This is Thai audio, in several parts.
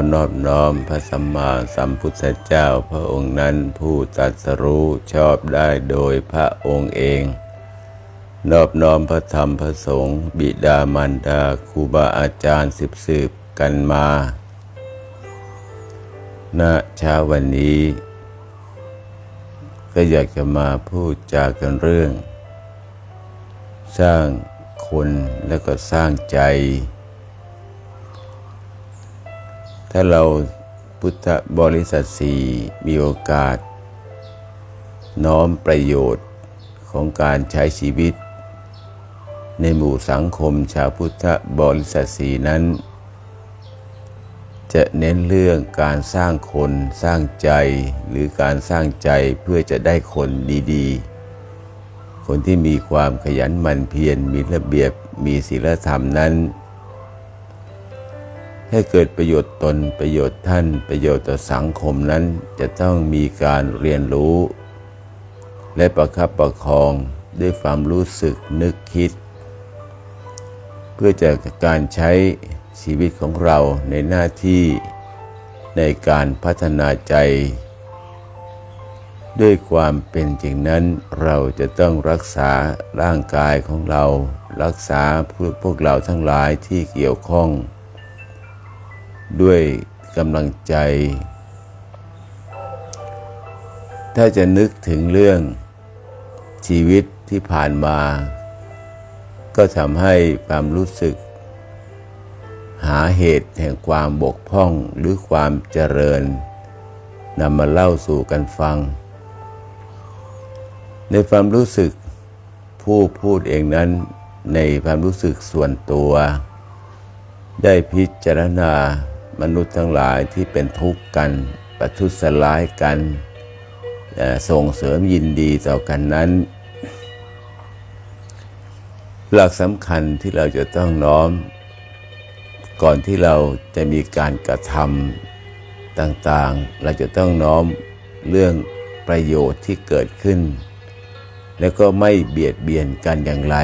ขอนอบน้อมพระสัมมาสัมพุทธเจ้าพระองค์นั้นผู้ตรัสรู้ชอบได้โดยพระองค์เอง นอบน้อมพระธรรมพระสงฆ์บิดามารดาครูบาอาจารย์สืบสืบกันมา ณ เช้าวันนี้ ก็อยากจะมาพูดจากันเรื่อง สร้างคนแล้วก็สร้างใจ ถ้าเราพุทธบริษัทสี่มีโอกาส น้อมประโยชน์ของการใช้ชีวิต ในหมู่สังคมชาวพุทธบริษัทสีนั้น จะเน้นเรื่องการสร้างคนสร้างใจหรือการสร้างใจเพื่อจะได้คนดีๆ คนที่มีความขยันหมั่นเพียรมีระเบียบมีศีลธรรมนั้น ให้เกิดประโยชน์ตนประโยชน์ท่านประโยชน์ต่อสังคมนั้นจะต้องมีการเรียนรู้ และประคับประคองด้วยความรู้สึกนึกคิด เพื่อจะการใช้ชีวิตของเราในหน้าที่ในการพัฒนาใจ ด้วยความเป็นจริงนั้นเราจะต้องรักษาร่างกายของเรา รักษาพวกเราทั้งหลายที่เกี่ยวข้อง ด้วยกำลังใจ ถ้าจะนึกถึงเรื่องชีวิตที่ผ่านมา ก็ทำให้ความรู้สึก หาเหตุแห่งความบกพร่องหรือความเจริญนำมาเล่าสู่กันฟัง ในความรู้สึกผู้พูดเองนั้นในความรู้สึกส่วนตัว ได้พิจารณา มนุษย์ทั้งหลายที่เป็นทุกข์กันประทุษร้ายกันส่งเสริมยินดีต่อกันนั้น หลักสำคัญที่เราจะต้องน้อม ก่อนที่เราจะมีการกระทำต่างๆ เราจะต้องน้อมเรื่องประโยชน์ที่เกิดขึ้น แล้วก็ไม่เบียดเบียนกันอย่างไร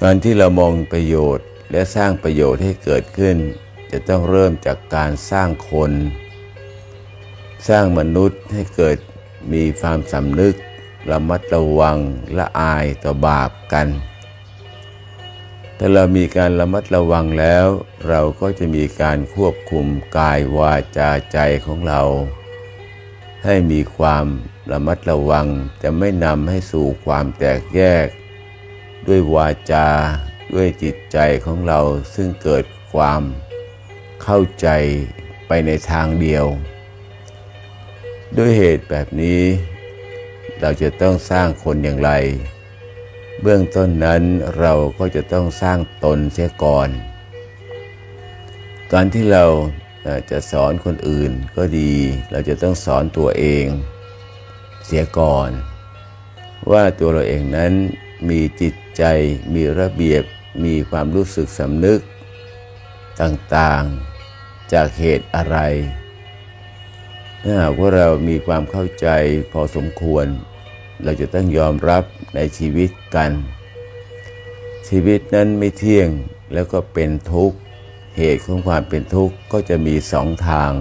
การที่เรามองประโยชน์ และสร้างประโยชน์ให้เกิดขึ้น จะต้องเริ่มจากการสร้างคน สร้างมนุษย์ให้เกิดมีความสำนึกระมัดระวังละอายต่อบาปกัน ถ้าเรามีการระมัดระวังแล้ว เราก็จะมีการควบคุมกายวาจาใจของเรา ให้มีความระมัดระวังจะไม่นำให้สู่ความแตกแยก ด้วยวาจา ด้วยจิตใจของเราซึ่งเกิดความเข้าใจไปในทางเดียว ด้วยเหตุแบบนี้ เราจะต้องสร้างคนอย่างไร เบื้องต้นนั้นเราก็จะต้องสร้างตนเสียก่อน การที่เราจะสอนคนอื่นก็ดี เราจะต้องสอนตัวเองเสียก่อน ว่าตัวเราเองนั้นมีจิตใจมีระเบียบ มีความรู้สึกสำนึกต่างๆจากเหตุอะไร ถ้าหากว่าเรามีความเข้าใจพอสมควร เราจะต้องยอมรับในชีวิตกัน ชีวิตนั้นไม่เที่ยงแล้วก็เป็นทุกข์ เหตุของความเป็นทุกข์ก็จะมีสองทาง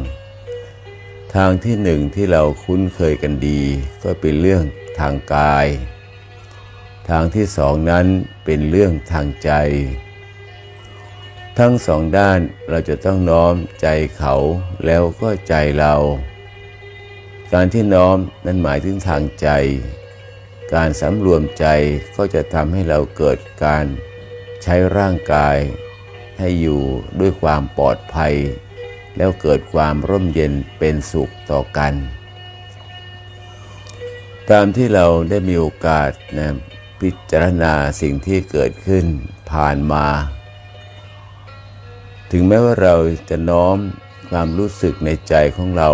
ทางที่หนึ่งที่เราคุ้นเคยกันดี ก็เป็นเรื่องทางกาย ทางที่สองนั้นเป็นเรื่องทางใจ ทั้งสองด้านเราจะต้องน้อมใจเขาแล้วก็ใจเรา การที่น้อมนั้นหมายถึงทางใจ การสำรวมใจก็จะทำให้เราเกิดการใช้ร่างกาย ให้อยู่ด้วยความปลอดภัย แล้วเกิดความร่มเย็นเป็นสุขต่อกัน ตามที่เราได้มีโอกาสนะ พิจารณาสิ่งที่เกิดขึ้นผ่านมา ถึงแม้ว่าเราจะน้อมความรู้สึกในใจของเรา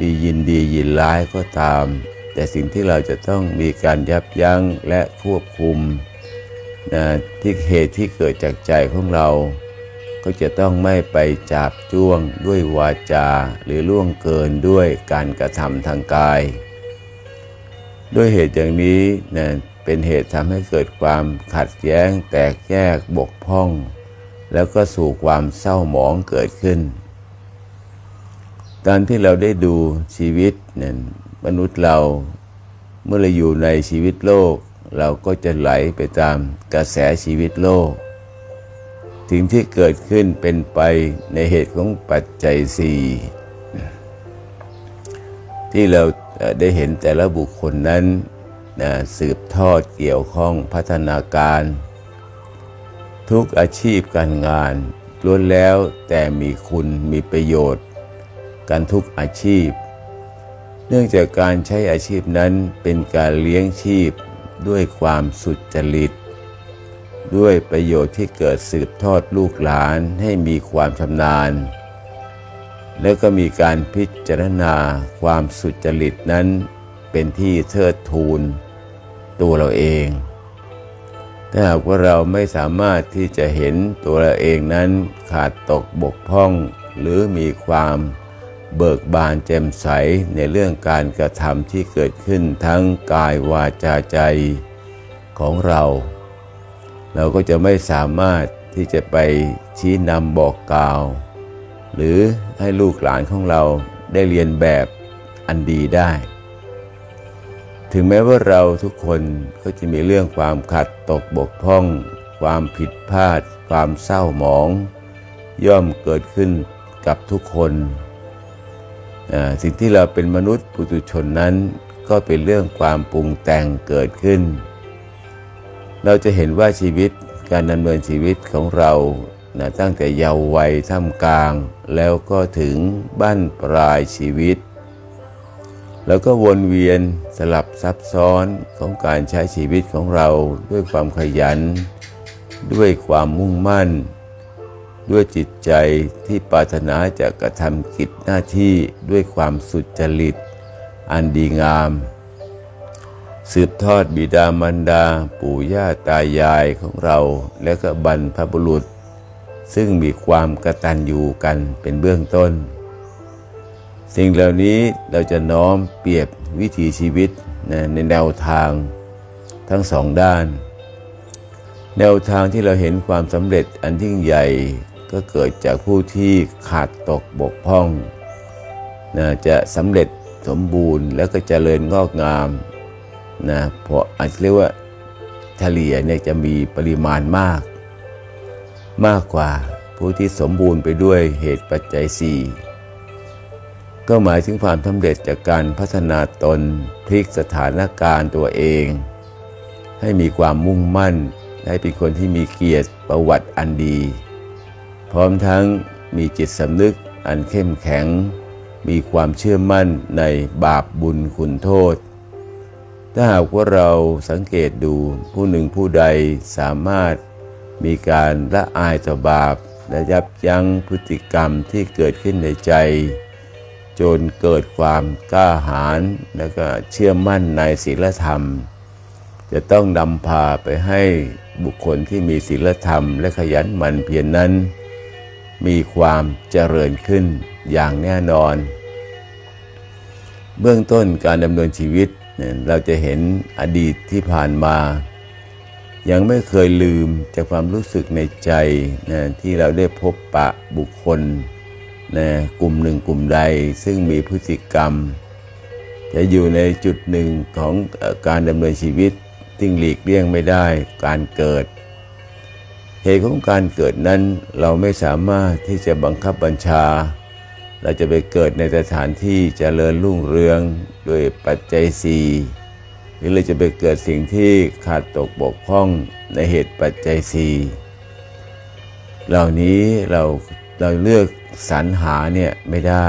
มียินดียินร้ายก็ตาม แต่สิ่งที่เราจะต้องมีการยับยั้งและควบคุมนะที่เหตุที่เกิดจากใจของเรา ก็จะต้องไม่ไปจับจ้วงด้วยวาจา หรือล่วงเกินด้วยการกระทำทางกาย ด้วยเหตุอย่างนี้นะ เป็นเหตุทำให้เกิดความขัดแย้ง แตกแยกบกพร่อง แล้วก็สู่ความเศร้าหมองเกิดขึ้นตอนที่เราได้ดูชีวิตเนี่ยมนุษย์เราเมื่อเราอยู่ในชีวิตโลก เราก็จะไหลไปตามกระแสชีวิตโลกสิ่งที่เกิดขึ้นเป็นไปในเหตุของปัจจัยสี่ที่เราได้เห็นแต่ละบุคคลนั้น สืบทอดเกี่ยวข้องพัฒนาการ ทุกอาชีพการงานล้วนแล้วแต่มีคุณมีประโยชน์ กันทุกอาชีพ เนื่องจากการใช้อาชีพนั้นเป็นการเลี้ยงชีพด้วยความสุจริต ด้วยประโยชน์ที่เกิดสืบทอดลูกหลานให้มีความชำนาญ แล้วก็มีการพิจารณาความสุจริตนั้นเป็นที่เทิดทูน ตัวเราเอง ถ้าหากว่าเราไม่สามารถที่จะเห็นตัวเราเองนั้นขาดตกบกพร่อง หรือมีความเบิกบานแจ่มใสในเรื่องการกระทำที่เกิดขึ้นทั้งกายวาจาใจของเรา เราก็จะไม่สามารถที่จะไปชี้นำบอกกล่าว หรือให้ลูกหลานของเราได้เรียนแบบอันดีได้ ถึงแม้ว่าเราทุกคนก็จะมีเรื่องความขัดตกบกพร่อง ความผิดพลาด ความเศร้าหมอง ย่อมเกิดขึ้นกับทุกคนสิ่งที่เราเป็นมนุษย์ปุถุชนนั้น ก็เป็นเรื่องความปรุงแต่งเกิดขึ้น เราจะเห็นว่าชีวิตการดำเนินชีวิตของเรานะตั้งแต่เยาว์วัยท่ามกลาง แล้วก็ถึงบ้านปลายชีวิต แล้วก็วนเวียนสลับซับซ้อนของการใช้ชีวิตของเราด้วยความขยัน ด้วยความมุ่งมั่น ด้วยจิตใจที่ปรารถนาจะกระทำกิจหน้าที่ด้วยความสุจริต อันดีงาม สืบทอดบิดามารดา ปู่ย่าตายายของเราและก็บรรพบุรุษ ซึ่งมีความกระตัญญูกันเป็นเบื้องต้น สิ่งเหล่านี้เราจะน้อมเปรียบวิถีชีวิตนะในแนวทางทั้งสองด้าน แนวทางที่เราเห็นความสำเร็จอันยิ่งใหญ่ก็เกิดจากผู้ที่ขาดตกบกพร่องนะจะสำเร็จสมบูรณ์แล้วก็เจริญงอกงามนะเพราะอาจจะเรียกว่าเฉลี่ยเนี่ยจะมีปริมาณมาก มากกว่าผู้ที่สมบูรณ์ไปด้วยเหตุปัจจัยสี่ ก็หมายถึงความสำเร็จจากการพัฒนาตนพลิกสถานการณ์ตัวเอง ให้มีความมุ่งมั่น ให้เป็นคนที่มีเกียรติประวัติอันดี พร้อมทั้งมีจิตสำนึกอันเข้มแข็ง มีความเชื่อมั่นในบาปบุญคุณโทษ ถ้าหากว่าเราสังเกตดูผู้หนึ่งผู้ใดสามารถมีการละอายต่อบาปและยับยั้งพฤติกรรมที่เกิดขึ้นในใจ จนเกิดความกล้าหาญและก็เชื่อมั่นในศีลธรรม จะต้องนำพาไปให้บุคคลที่มีศีลธรรม และขยันหมั่นเพียรนนั้น มีความเจริญขึ้นอย่างแน่นอน เบื้องต้นการดำเนินชีวิตเนี่ยเราจะเห็นอดีตที่ผ่านมา ยังไม่เคยลืมจากความรู้สึกในใจนะที่เราได้พบปะบุคคล นะกลุ่มหนึ่งกลุ่มใดซึ่งมีพฤติกรรม จะอยู่ในจุดหนึ่งของการดำเนินชีวิตที่หลีกเลี่ยงไม่ได้การเกิด เหตุของการเกิดนั้นเราไม่สามารถที่จะบังคับบัญชา เราจะไปเกิดในสถานที่เจริญรุ่งเรืองด้วยปัจจัยสี่หรือเราจะไปเกิดสิ่งที่ขาดตกบกพร่องในเหตุปัจจัยสี่เหล่านี้เรา เราเลือกสรรหาเนี่ยไม่ได้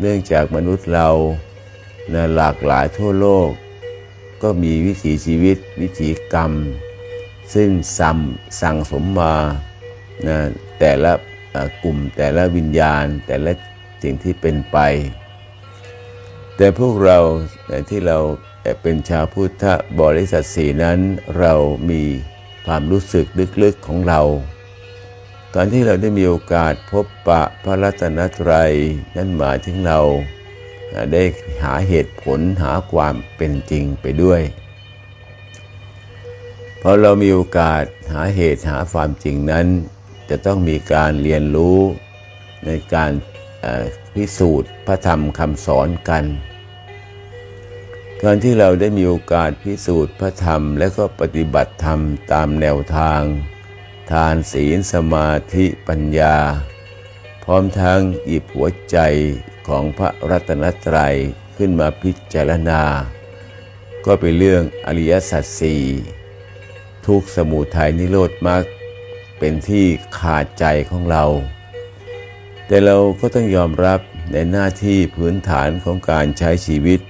เนื่องจากมนุษย์เรานะหลากหลายทั่วโลก ก็มีวิถีชีวิต วิถีกรรม ซึ่งซ้ำสั่งสมมานะแต่ละกลุ่มแต่ละวิญญาณ แต่ละสิ่งที่เป็นไป แต่พวกเราที่เราเป็นชาวพุทธบริษัทสีนั้นเรามีความรู้สึกลึกๆของเรา ตอนที่เราได้มีโอกาสพบปะพระรัตนตรัย นั่นหมายถึงเราได้หาเหตุผลหาความเป็นจริงไปด้วยพอเรามีโอกาสหาเหตุหาความจริงนั้น จะต้องมีการเรียนรู้ในการพิสูจน์พระธรรมคำสอนกัน การที่เราได้มีโอกาสพิสูจน์พระธรรมและก็ปฏิบัติธรรมตามแนวทาง ทานศีลสมาธิปัญญา พร้อมทั้งหยิบหัวใจของพระรัตนตรัยขึ้นมาพิจารณา ก็เป็นเรื่องอริยสัจสี่ทุกสมุทัยนิโรธมรรคเป็นที่ขาดใจของเรา แต่เราก็ต้องยอมรับในหน้าที่พื้นฐานของการใช้ชีวิต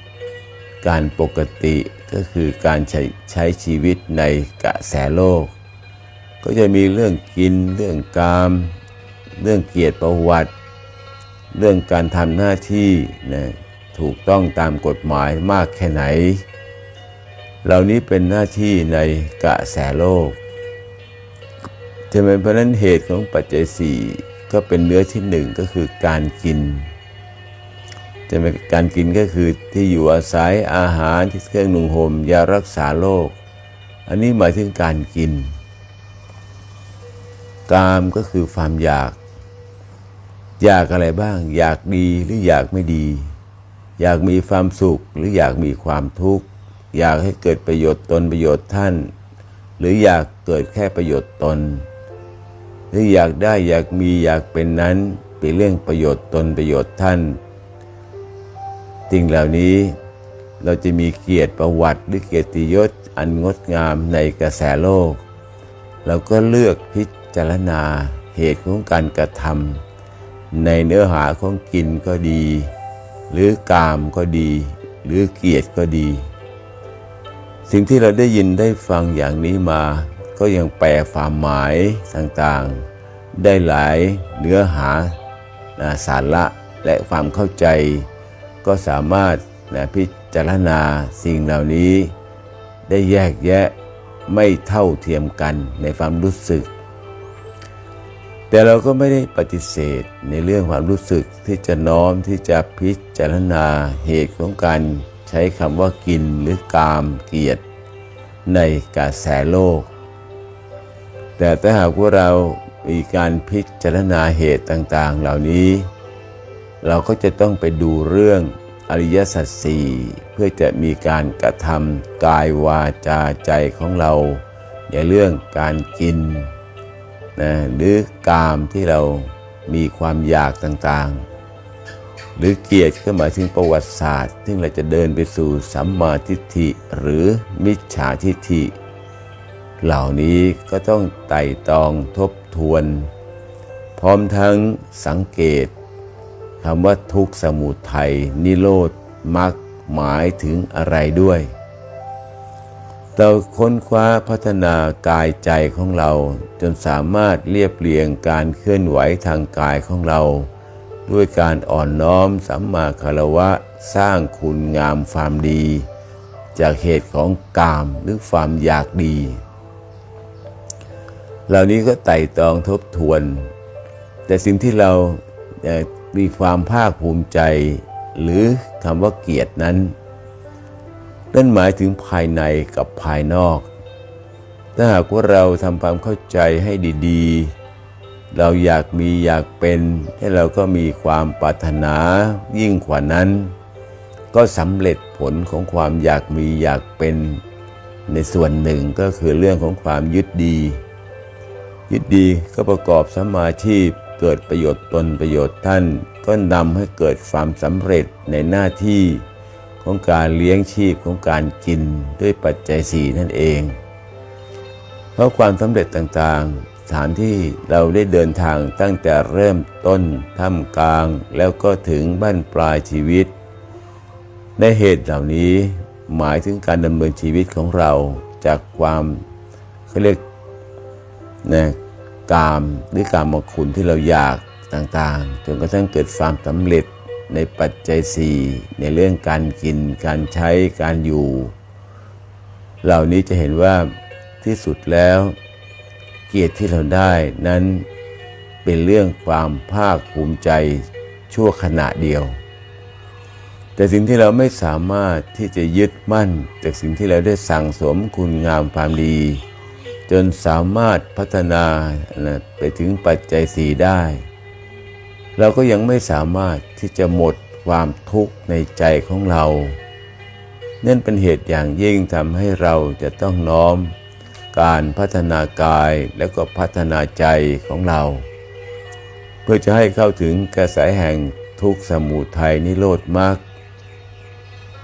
การปกติก็คือการใช้ใช้ชีวิตในกระแสโลก ก็จะมีเรื่องกิน เรื่องกาม เรื่องเกียรติประวัติ เรื่องการทำหน้าที่นะถูกต้องตามกฎหมายมากแค่ไหน เหล่านี้เป็นหน้าที่ในกระแสโลกจะเป็นเพราะนั้นเหตุของปัจจัยสี่ก็เป็นเนื้อที่หนึ่งก็คือการกินจะเป็นการกินก็คือที่อยู่อาศัยอาหารที่เครื่องนุ่งห่มยารักษาโรคอันนี้หมายถึงการกิน กามก็คือความอยาก อยากอะไรบ้าง อยากดีหรืออยากไม่ดี อยากมีความสุขหรืออยากมีความทุกข์ อยากให้เกิดประโยชน์ตนประโยชน์ท่าน หรืออยากเกิดแค่ประโยชน์ตน หรืออยากได้อยากมีอยากเป็นนั้นเป็นเรื่องประโยชน์ตนประโยชน์ท่านสิ่งเหล่านี้เราจะมีเกียรติประวัติหรือเกียรติยศอันงดงามในกระแสโลก เราก็เลือกพิจ จารณาเหตุของการกระทำในเนื้อหาของกินก็ดี หรือกามก็ดี หรือเกียรติก็ดี สิ่งที่เราได้ยินได้ฟังอย่างนี้มา ก็ยังแปลความหมายต่างๆ ได้หลายเนื้อหาสาระและความเข้าใจ ก็สามารถพิจารณาสิ่งเหล่านี้ ได้แยกแยะไม่เท่าเทียมกันในความรู้สึก แต่เราก็ไม่ได้ปฏิเสธในเรื่องความรู้สึกที่จะน้อมที่จะพิจารณาเหตุของการใช้คำว่ากินหรือกามเกียรติในกระแสโลก แต่ถ้าหากว่าเรามีการพิจารณาเหตุต่างๆ เหล่านี้ เราก็จะต้องไปดูเรื่องอริยสัจสี่เพื่อจะมีการกระทำกายวาจาใจของเรา ในเรื่องการกิน นะหรือกามที่เรามีความอยากต่างๆ หรือเกียรติก็หมายถึงประวัติศาสตร์ ซึ่งเราจะเดินไปสู่สัมมาทิฏฐิหรือมิจฉาทิฏฐิ เหล่านี้ก็ต้องไต่ตองทบทวน พร้อมทั้งสังเกตคำว่าทุกข์สมุทัยนิโรธมรรคหมายถึงอะไรด้วย เราค้นคว้าพัฒนากายใจของเรา จนสามารถเรียบเรียงการเคลื่อนไหวทางกายของเรา ด้วยการอ่อนน้อมสัมมาคารวะสร้างคุณงามความดี จากเหตุของกามหรือความอยากดี เหล่านี้ก็ไต่ตองทบทวน แต่สิ่งที่เรามีความภาคภูมิใจ หรือคำว่าเกียรตินั้น นั่นหมายถึงภายในกับภายนอก ถ้าหากว่าเราทำความเข้าใจให้ดีๆ เราอยากมีอยากเป็น ให้เราก็มีความปรารถนายิ่งกว่านั้น ก็สำเร็จผลของความอยากมีอยากเป็น ในส่วนหนึ่งก็คือเรื่องของความยึดดี ยึดดีก็ประกอบสมาชีพเกิดประโยชน์ตนประโยชน์ท่าน ก็นำให้เกิดความสำเร็จในหน้าที่ ของการเลี้ยงชีพของการกินด้วยปัจจัยสี่นั่นเอง เพราะความสำเร็จต่างๆ สถานที่เราได้เดินทางตั้งแต่เริ่มต้นท่ามกลาง แล้วก็ถึงบ้านปลายชีวิต ในเหตุเหล่านี้หมายถึงการดำเนินชีวิตของเราจากความเขาเรียกนะกามหรือกามคุณที่เราอยากต่างๆ จนกระทั่งเกิดความสำเร็จ ในปัจจัยสี่ในเรื่องการกิน การใช้การอยู่ เหล่านี้จะเห็นว่าที่สุดแล้ว เกียรติที่เราได้นั้นเป็นเรื่องความภาคภูมิใจชั่วขณะเดียว แต่สิ่งที่เราไม่สามารถที่จะยึดมั่น จากสิ่งที่เราได้สั่งสมคุณงามความดี จนสามารถพัฒนาไปถึงปัจจัยสี่ได้ เราก็ยังไม่สามารถที่จะหมดความทุกข์ในใจของเรานั่นเป็นเหตุอย่างยิ่งทำให้เราจะต้องน้อม การพัฒนากายแล้วก็พัฒนาใจของเรา เพื่อจะให้เข้าถึงกระแสแห่งทุกข์สมุทัยนิโรธมรรค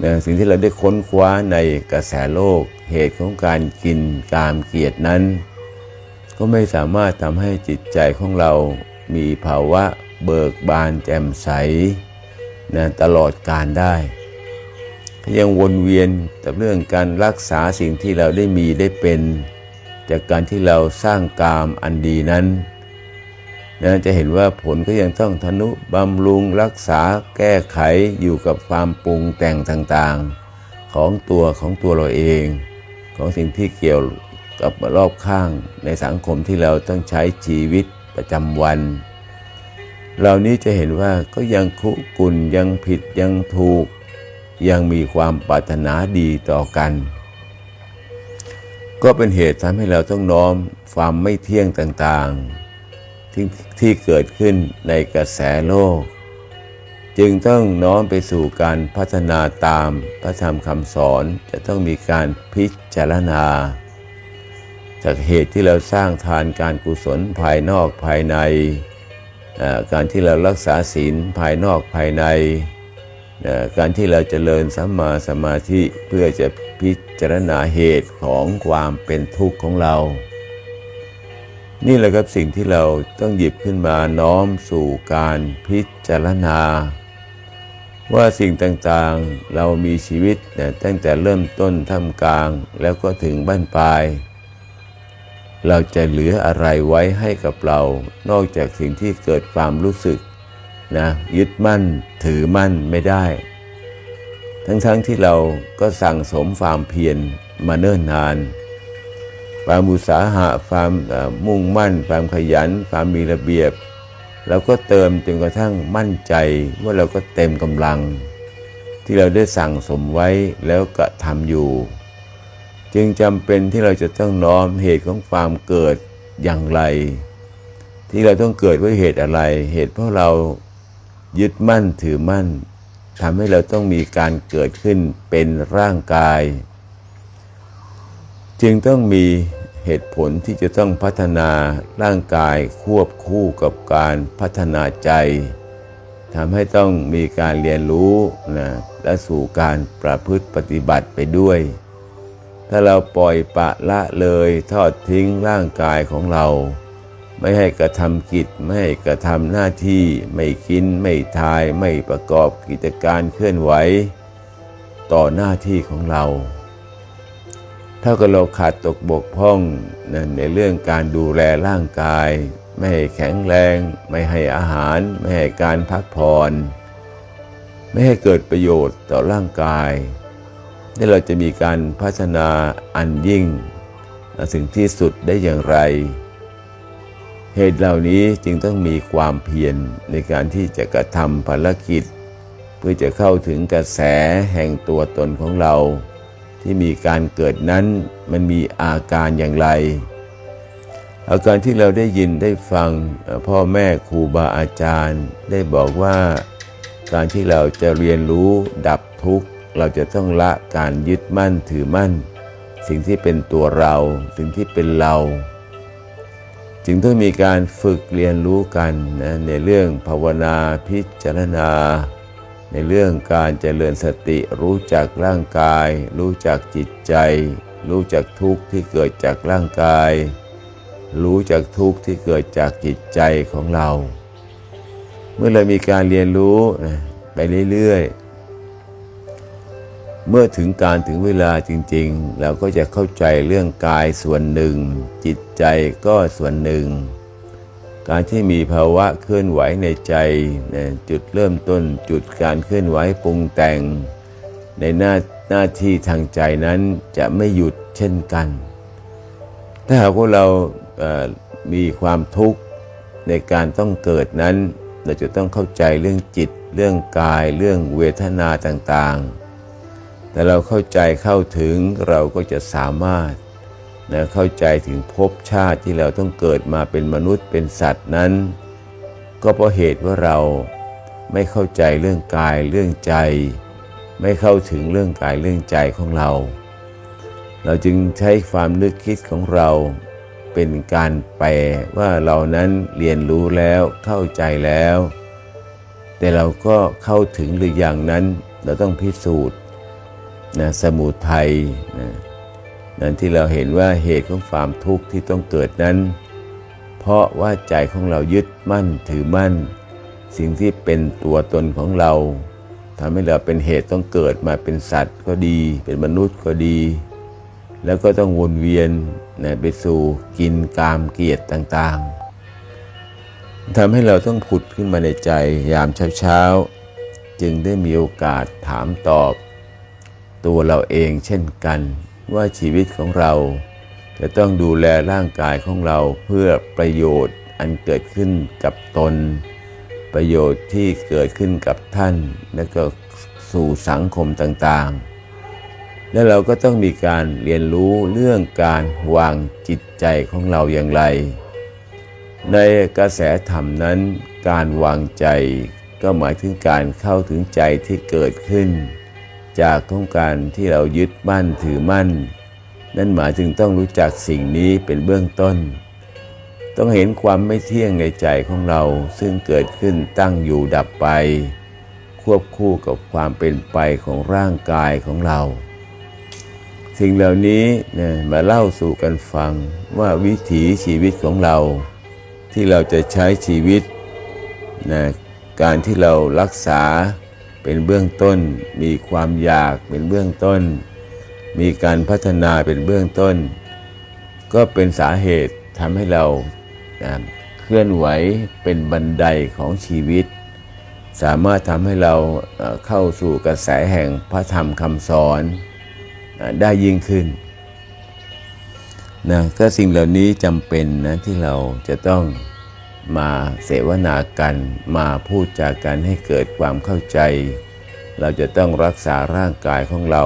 นะสิ่งที่เราได้ค้นคว้าในกระแสโลก เหตุของการกินกามเกียรตินั้น ก็ไม่สามารถทำให้จิตใจของเรามีภาวะ เบิกบานแจ่มใสนะตลอดการได้ยังวนเวียนกับเรื่องการรักษาสิ่งที่เราได้มีได้เป็น จากการที่เราสร้างกามอันดีนั้นนะจะเห็นว่าผลก็ยังต้องทนุบำรุงรักษาแก้ไขอยู่กับความปรุงแต่งต่างๆ ของตัวของตัวเราเอง ของสิ่งที่เกี่ยวกับรอบข้างในสังคมที่เราต้องใช้ชีวิตประจำวัน เหล่านี้จะเห็นว่าก็ยังคุกุลยังผิดยังถูก ยังมีความปรารถนาดีต่อกัน ก็เป็นเหตุทำให้เราต้องน้อมความไม่เที่ยงต่างๆทที่เกิดขึ้นในกระแสโลก จึงต้องน้อมไปสู่การพัฒนาตามพระธรรมคำสอนจะต้องมีการพิจารณา จากเหตุที่เราสร้างทานการกุศลภายนอกภายใน การที่เรารักษาศีลภายนอกภายใน การที่เราจเจริญสัมมาสมาธิเพื่อจะพิจารณาเหตุของความเป็นทุกข์ของเรา นี่แหละครับสิ่งที่เราต้องหยิบขึ้นมาน้อมสู่การพิจารณา ว่าสิ่งต่างๆเรามีชีวิตตั้งแต่เริ่มต้นท่ามกลางแล้วก็ถึงบ้านปลาย เราจะเหลืออะไรไว้ให้กับเรา นอกจากสิ่งที่เกิดความรู้สึกนะยึดมั่นถือมั่นไม่ได้ ทั้งๆทที่เราก็สั่งสมความเพียรมาเนิ่นนาน ความอุตสาหะความมุ่งมั่น ความขยัน ความมีระเบียบ เราก็เติมจนกระทั่งมั่นใจว่าเราก็เต็มกำลัง ที่เราได้สั่งสมไว้แล้วก็ทำอยู่ จึงจำเป็นที่เราจะต้องน้อมเหตุของความเกิดอย่างไร ที่เราต้องเกิดว่าเหตุอะไร เหตุเพราะเรายึดมั่นถือมั่นทำให้เราต้องมีการเกิดขึ้นเป็นร่างกาย จึงต้องมีเหตุผลที่จะต้องพัฒนาร่างกายควบคู่กับการพัฒนาใจทำให้ต้องมีการเรียนรู้นะและสู่การประพฤติปฏิบัติไปด้วย ถ้าเราปล่อยปะละเลยทอดทิ้งร่างกายของเรา ไม่ให้กระทำกิจ ไม่ให้กระทำหน้าที่ ไม่กิน ไม่ทาย ไม่ประกอบกิจการเคลื่อนไหว ต่อหน้าที่ของเราถ้ากับเราขาดตกบกพร่องนั่นในเรื่องการดูแลร่างกาย ไม่ให้แข็งแรง ไม่ให้อาหาร ไม่ให้การพักผ่อน ไม่ให้เกิดประโยชน์ต่อร่างกาย นี่เราจะมีการพัฒนาอันยิ่งสิ่งที่สุดได้อย่างไร เหตุเหล่านี้จึงต้องมีความเพียรในการที่จะกระทำภารกิจ เพื่อจะเข้าถึงกระแสแห่งตัวตนของเรา ที่มีการเกิดนั้นมันมีอาการอย่างไร อาการที่เราได้ยินได้ฟังพ่อแม่ครูบาอาจารย์ ได้บอกว่าการที่เราจะเรียนรู้ดับทุกข์ เราจะต้องละการยึดมั่นถือมั่น สิ่งที่เป็นตัวเรา สิ่งที่เป็นเรา จึงต้องมีการฝึกเรียนรู้กันนะในเรื่องภาวนาพิจารณา ในเรื่องการเจริญสติรู้จักร่างกาย รู้จักจิตใจ รู้จักทุกข์ที่เกิดจากร่างกาย รู้จักทุกข์ที่เกิดจากจิตใจของเรา เมื่อเรามีการเรียนรู้ไปเรื่อย เมื่อถึงการถึงเวลาจริงๆ เราก็จะเข้าใจเรื่องกายส่วนหนึ่ง จิตใจก็ส่วนหนึ่ง การที่มีภาวะเคลื่อนไหวในใจจุดเริ่มต้นจุดการเคลื่อนไหวปรุงแต่ง ในหน้าหน้าที่ทางใจนั้นจะไม่หยุดเช่นกัน ถ้าหากว่าเรามีความทุกข์ในการต้องเกิดนั้น เราจะต้องเข้าใจเรื่องจิต เรื่องกายเรื่องเวทนาต่างๆ แต่เราเข้าใจเข้าถึงเราก็จะสามารถนะเข้าใจถึงภพชาติที่เราต้องเกิดมาเป็นมนุษย์เป็นสัตว์นั้น ก็เพราะเหตุว่าเราไม่เข้าใจเรื่องกายเรื่องใจ ไม่เข้าถึงเรื่องกายเรื่องใจของเรา เราจึงใช้ความนึกคิดของเราเป็นการแปลว่าเรานั้นเรียนรู้แล้วเข้าใจแล้ว แต่เราก็เข้าถึงหรืออย่างนั้นเราต้องพิสูจน์ นะสมุทัยนะนั่นที่เราเห็นว่าเหตุของความทุกข์ที่ต้องเกิดนั้น เพราะว่าใจของเรายึดมั่นถือมั่น สิ่งที่เป็นตัวตนของเราทำให้เราเป็นเหตุต้องเกิดมาเป็นสัตว์ก็ดี เป็นมนุษย์ก็ดี แล้วก็ต้องวนเวียนนะไปสู่กินกามเกียรติต่างๆทำให้เราต้องผุดขึ้นมาในใจยามเช้าๆ จึงได้มีโอกาสถามตอบ ตัวเราเองเช่นกันว่าชีวิตของเรา จะต้องดูแลร่างกายของเราเพื่อประโยชน์อันเกิดขึ้นกับตน ประโยชน์ที่เกิดขึ้นกับท่าน และก็สู่สังคมต่างๆ และเราก็ต้องมีการเรียนรู้เรื่องการวางจิตใจของเราอย่างไร ในกระแสธรรมนั้นการวางใจก็หมายถึงการเข้าถึงใจที่เกิดขึ้น จากของการที่เรายึดมั่นถือมั่น นั่นหมายถึงต้องรู้จักสิ่งนี้เป็นเบื้องต้น ต้องเห็นความไม่เที่ยงในใจของเราซึ่งเกิดขึ้นตั้งอยู่ดับไป ควบคู่กับความเป็นไปของร่างกายของเรา สิ่งเหล่านี้เนี่ยมาเล่าสู่กันฟังว่าวิถีชีวิตของเรา ที่เราจะใช้ชีวิตนะการที่เรารักษา เป็นเบื้องต้น มีความอยากเป็นเบื้องต้น มีการพัฒนาเป็นเบื้องต้น ก็เป็นสาเหตุทำให้เรานะเคลื่อนไหวเป็นบันไดของชีวิต สามารถทำให้เราเข้าสู่กระแสแห่งพระธรรมคำสอนได้ยิ่งขึ้นนะก็สิ่งเหล่านี้จำเป็นนะที่เราจะต้อง มาเสวนากัน มาพูดจากันให้เกิดความเข้าใจ เราจะต้องรักษาร่างกายของเรา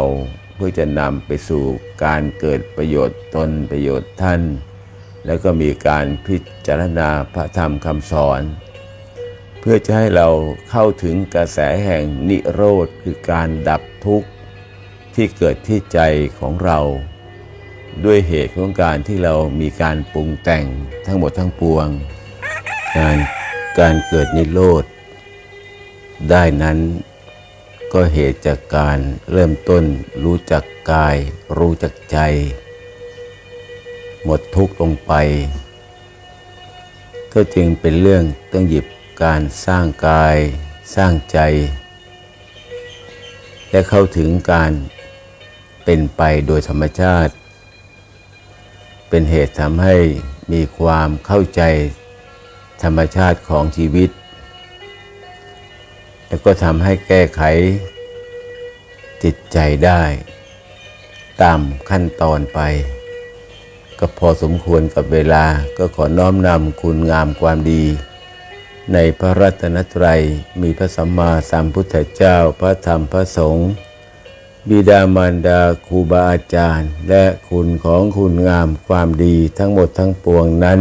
เพื่อจะนำไปสู่การเกิดประโยชน์ตนประโยชน์ท่าน แล้วก็มีการพิจารณาพระธรรมคำสอน เพื่อจะให้เราเข้าถึงกระแสแห่งนิโรธคือการดับทุกข์ที่เกิดที่ใจของเรา ด้วยเหตุของการที่เรามีการปรุงแต่งทั้งหมดทั้งปวง การการเกิดนิโรธได้นั้นก็เหตุจากการเริ่มต้นรู้จักกาย รู้จักใจ หมดทุกข์ลงไป ก็จึงเป็นเรื่องต้องหยิบการสร้างกายสร้างใจ และเข้าถึงการเป็นไปโดยธรรมชาติ เป็นเหตุทำให้มีความเข้าใจ ธรรมชาติของชีวิต แล้วก็ทำให้แก้ไข จิตใจได้ ตามขั้นตอนไป ก็พอสมควรกับเวลาก็ขอน้อมนำคุณงามความดี ในพระรัตนตรัยมีพระสัมมาสัมพุทธเจ้าพระธรรมพระสงฆ์บิดามารดาครูบาอาจารย์ และคุณของคุณงามความดีทั้งหมดทั้งปวงนั้น